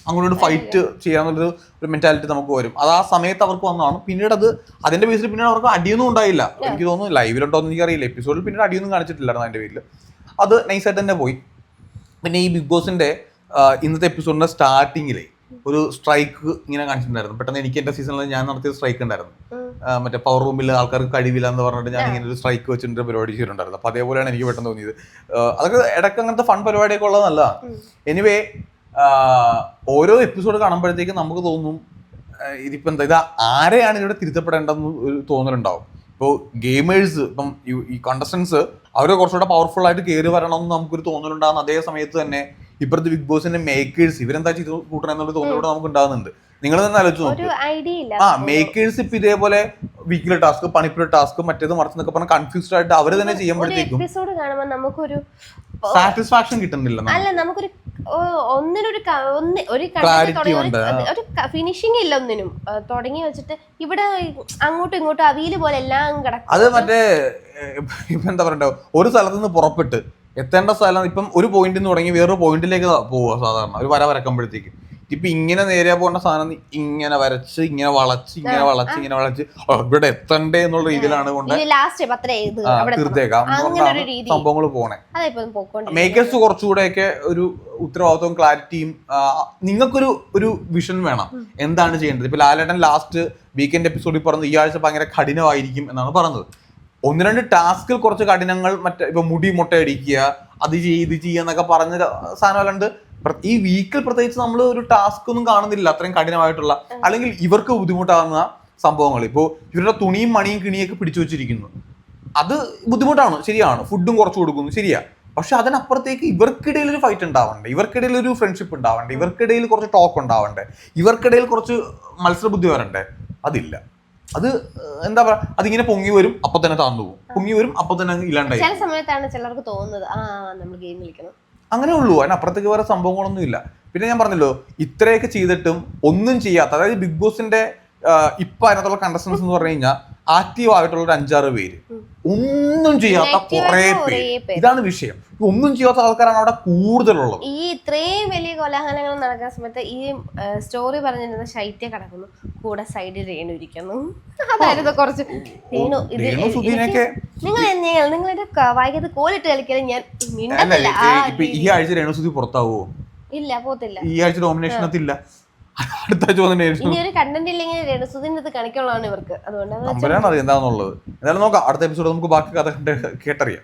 അങ്ങോട്ട് ഫൈറ്റ് ചെയ്യാന്നുള്ളൊരു ഒരു മെന്റാലിറ്റി നമുക്ക് വരും. അത് ആ സമയത്ത് അവർക്ക് വന്നതാണ്. പിന്നീട് അത് അതിന്റെ ബേസിൽ പിന്നീട് അവർക്ക് അടിയൊന്നും ഉണ്ടായില്ല. എനിക്ക് തോന്നുന്നു ലൈവിലുണ്ടോ എന്ന് എനിക്കറിയില്ല. എപ്പിസോഡിൽ പിന്നീട് അടിയൊന്നും കാണിച്ചിട്ടില്ലായിരുന്നു അതിന്റെ പേരിൽ അത് നൈസായിട്ട് തന്നെ പോയി. പിന്നെ ഈ ബിഗ് ബോസിന്റെ ഇന്നത്തെ എപ്പിസോഡിന്റെ സ്റ്റാർട്ടിങ്ങിലെ ഒരു സ്ട്രൈക്ക് ഇങ്ങനെ കാണിച്ചിട്ടുണ്ടായിരുന്നു. പെട്ടെന്ന് എനിക്ക് എന്റെ സീസണിൽ ഞാൻ നടത്തിയ സ്ട്രൈക്ക് ഉണ്ടായിരുന്നു. മറ്റേ പവർ റൂമിൽ ആൾക്കാർക്ക് കഴിവില്ല എന്ന് പറഞ്ഞിട്ട് ഞാൻ ഇങ്ങനെ ഒരു സ്ട്രൈക്ക് വെച്ചിട്ട് പരിപാടി ചെയ്തിട്ടുണ്ടായിരുന്നു. അപ്പൊ അതേപോലെയാണ് എനിക്ക് പെട്ടെന്ന് തോന്നിയത്. അതൊക്കെ ഇടയ്ക്ക് അങ്ങനത്തെ ഫൺ പരിപാടിയൊക്കെ ഉള്ളത് നല്ലതാണ് എനിവേ ഓരോ എപ്പിസോഡ് കാണുമ്പോഴത്തേക്കും നമുക്ക് തോന്നും ഇതിപ്പോ എന്താ ഇത് ആരെയാണ് ഇവിടെ തിരുത്തപ്പെടേണ്ടെന്ന് ഒരു തോന്നലുണ്ടാവും. ഇപ്പോൾ ഗെയിമേഴ്സ് ഇപ്പം ഈ കണ്ടസ്റ്റൻസ് അവർ കുറച്ചുകൂടെ പവർഫുൾ ആയിട്ട് കയറി വരണം എന്ന് നമുക്കൊരു തോന്നലുണ്ടാകുന്ന അതേ സമയത്ത് തന്നെ ഇപ്പോഴത്തെ ബിഗ് ബോസിന്റെ മേക്കേഴ്സ് ഇവരെന്താ ചെയ്ത് കൂട്ടണം എന്നൊരു തോന്നലൂടെ നമുക്ക് ഉണ്ടാകുന്നുണ്ട് നിങ്ങൾ തന്നെ ആലോചിച്ച് നോക്ക് ആ മേക്കേഴ്സ് ഇപ്പൊ ഇതേപോലെ വീക്കിലെ ടാസ്ക് പണിപ്പുര ടാസ്ക് മറ്റേത് മറച്ചെന്നൊക്കെ പറഞ്ഞ കൺഫ്യൂസ്ഡ് ആയിട്ട് അവർ തന്നെ ചെയ്യുമ്പോഴത്തേക്കും സാറ്റിസ്ഫാക്ഷൻ കിട്ടുന്നില്ല അല്ല നമുക്കൊരു ഒന്നിനൊരു ഒന്ന് ഒരു ഒരു- ഫിനിഷിംഗ് ഇല്ല ഒന്നിനും. തുടങ്ങി വെച്ചിട്ട് ഇവിടെ അങ്ങോട്ടും ഇങ്ങോട്ടും അവിയൽ പോലെ എല്ലാം കിടക്കും. അത് മറ്റേ ഇപ്പൊ എന്താ പറയണ്ടേ? ഒരു സ്ഥലത്ത് നിന്ന് പുറപ്പെട്ട് എത്തേണ്ട സ്ഥലം ഇപ്പം ഒരു പോയിന്റിൽ നിന്ന് തുടങ്ങി വേറൊരു പോയിന്റിലേക്ക് പോവുക സാധാരണ. ഒരു വര വരക്കുമ്പോഴത്തേക്ക്. ഇപ്പൊ ഇങ്ങനെ നേരെ പോകേണ്ട സാധനം ഇങ്ങനെ വരച്ച് ഇങ്ങനെ വളച്ച് ഇങ്ങനെ വളച്ച് ഇങ്ങനെ വളച്ച്. ഇവിടെ എത്തണ്ടേ എന്നുള്ള രീതിയിലാണ് കൊണ്ട്. തീർത്തേക്കാം. സംഭവങ്ങൾ പോണേ. മേക്കേഴ്സ് കുറച്ചുകൂടെയൊക്കെ ഒരു ഉത്തരവാദിത്വവും ക്ലാരിറ്റിയും നിങ്ങൾക്കൊരു ഒരു വിഷൻ വേണം. എന്താണ് ചെയ്യേണ്ടത്? ഇപ്പൊ ലാലേട്ടൻ ലാസ്റ്റ് വീക്കെൻഡ് എപ്പിസോഡിൽ പറഞ്ഞത് ഈ ആഴ്ച ഭയങ്കര കഠിനമായിരിക്കും എന്നാണ് പറഞ്ഞത്. ഒന്ന് രണ്ട് ടാസ്കിൽ കുറച്ച് കഠിനങ്ങൾ മറ്റേ ഇപ്പൊ മുടി മുട്ടയടിക്കുക അത് ചെയ്യുക ഇത് ചെയ്യുക എന്നൊക്കെ പറഞ്ഞ സാധനമല്ലാണ്ട് പ്ര- ഈ വീക്കിൽ പ്രത്യേകിച്ച് നമ്മൾ ഒരു ടാസ്ക് ഒന്നും കാണുന്നില്ല. അത്രയും കഠിനമായിട്ടുള്ള അല്ലെങ്കിൽ ഇവർക്ക് ബുദ്ധിമുട്ടാകുന്ന സംഭവങ്ങൾ. ഇപ്പോൾ ഇവരുടെ തുണിയും മണിയും കിണിയൊക്കെ പിടിച്ചു വെച്ചിരിക്കുന്നു. അത് ബുദ്ധിമുട്ടാണ്. ശരിയാണ്. ഫുഡും കുറച്ച് കൊടുക്കുന്നു. ശരിയാ. പക്ഷെ അതിനപ്പുറത്തേക്ക് ഇവർക്കിടയിൽ ഒരു ഫൈറ്റ് ഉണ്ടാവണ്ടേ? ഇവർക്കിടയിൽ ഒരു ഫ്രണ്ട്ഷിപ്പ് ഉണ്ടാവണ്ടേ? ഇവർക്കിടയിൽ കുറച്ച് ടോക്ക് ഉണ്ടാവണ്ടേ? ഇവർക്കിടയിൽ കുറച്ച് മത്സരബുദ്ധി വരണ്ടേ? അതില്ല. അത് എന്താ പറയാ അതിങ്ങനെ പൊങ്ങി വരും അപ്പൊ തന്നെ താന്നു പോകും പൊങ്ങി വരും അപ്പൊ തന്നെ ഇല്ലാണ്ടായി ചില സമയത്താണ് ചിലർക്ക് തോന്നുന്നത് ആ നമ്മൾ ഗെയിം കളിക്കണം. അങ്ങനെ ഉള്ളൂ. അതിനപ്പുറത്തേക്ക് വേറെ സംഭവങ്ങളൊന്നും ഇല്ല. പിന്നെ ഞാൻ പറഞ്ഞല്ലോ ഇത്രയൊക്കെ ചെയ്തിട്ടും ഒന്നും ചെയ്യാത്ത അതായത് ബിഗ് ബോസിന്റെ ഇപ്പൊ അതിനകത്തുള്ള കണ്ടസ്റ്റൻസ് എന്ന് പറഞ്ഞു കഴിഞ്ഞാൽ ആക്റ്റീവ് ആയിട്ടുള്ള ഒരു അഞ്ചാറ് പേര്. ഒന്നും ചെയ്യാത്ത കുറെ പേര്. ഇതാണ് വിഷയം. ഒന്നും ചെയ്യാത്ത ആൾക്കാരാണ് അവിടെ കൂടുതലുള്ളത്. ഈ ഇത്രയും വലിയ കോലാഹലങ്ങൾ നടക്കുന്ന സമയത്ത് ഈ സ്റ്റോറി പറഞ്ഞിരുന്ന ശൈത്യ കടക്കുന്നു. കൂടെ സൈഡിൽ രേണു ഇരിക്കുന്നു. അതായിരുന്നു കുറച്ച് രേണു. ഇത് രേണു നിങ്ങൾ നിങ്ങൾ നിങ്ങളുടെ വായിക്കത്ത് കോലിട്ട് കളിക്കലും ഞാൻ മിണ്ടത്തില്ല. ഈ ആഴ്ച രേണുസുതി പുറത്താവോ? ഇല്ല പോത്തില്ല ഈ ആഴ്ച നോമിനേഷനകത്തില്ല അടുത്ത ചോദ്യം ഇനി ഒരു കണ്ടന്റ് ഇല്ലെങ്കിൽ രേണുസുദിന്റെ ഇവർക്ക്. അതുകൊണ്ട് അത് എന്താണെന്നുള്ളത്. എന്തായാലും നോക്കാം അടുത്ത എപ്പിസോഡ് നമുക്ക് ബാക്കി കഥ കണ്ട് കേട്ടറിയാം.